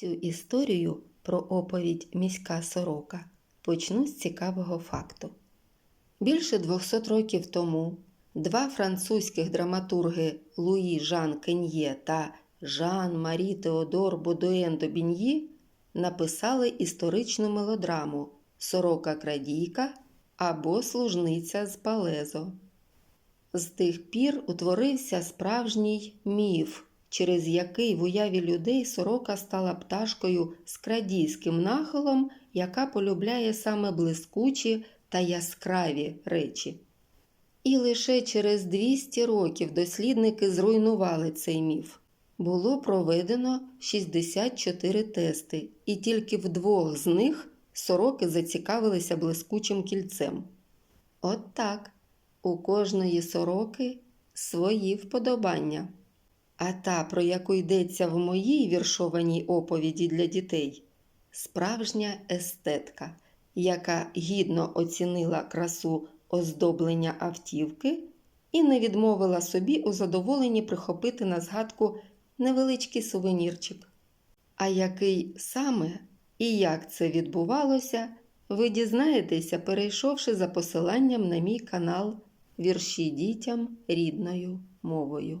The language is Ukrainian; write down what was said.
Цю історію про оповідь Міська сорока почну з цікавого факту. Більше 200 років тому два французьких драматурги Луї Жан Кен'є та Жан Марі Теодор Бодуен Добін'ї написали історичну мелодраму Сорока крадійка або Служниця з Палезо. З тих пір утворився справжній міф, через який в уяві людей сорока стала пташкою з крадійським нахилом, яка полюбляє саме блискучі та яскраві речі. І лише через 200 років дослідники зруйнували цей міф. Було проведено 64 тести, і тільки в двох з них сороки зацікавилися блискучим кільцем. От так, у кожної сороки свої вподобання. А та, про яку йдеться в моїй віршованій оповіді для дітей, справжня естетка, яка гідно оцінила красу оздоблення автівки і не відмовила собі у задоволенні прихопити на згадку невеличкий сувенірчик. А який саме і як це відбувалося, ви дізнаєтеся, перейшовши за посиланням на мій канал Вірші дітям рідною мовою.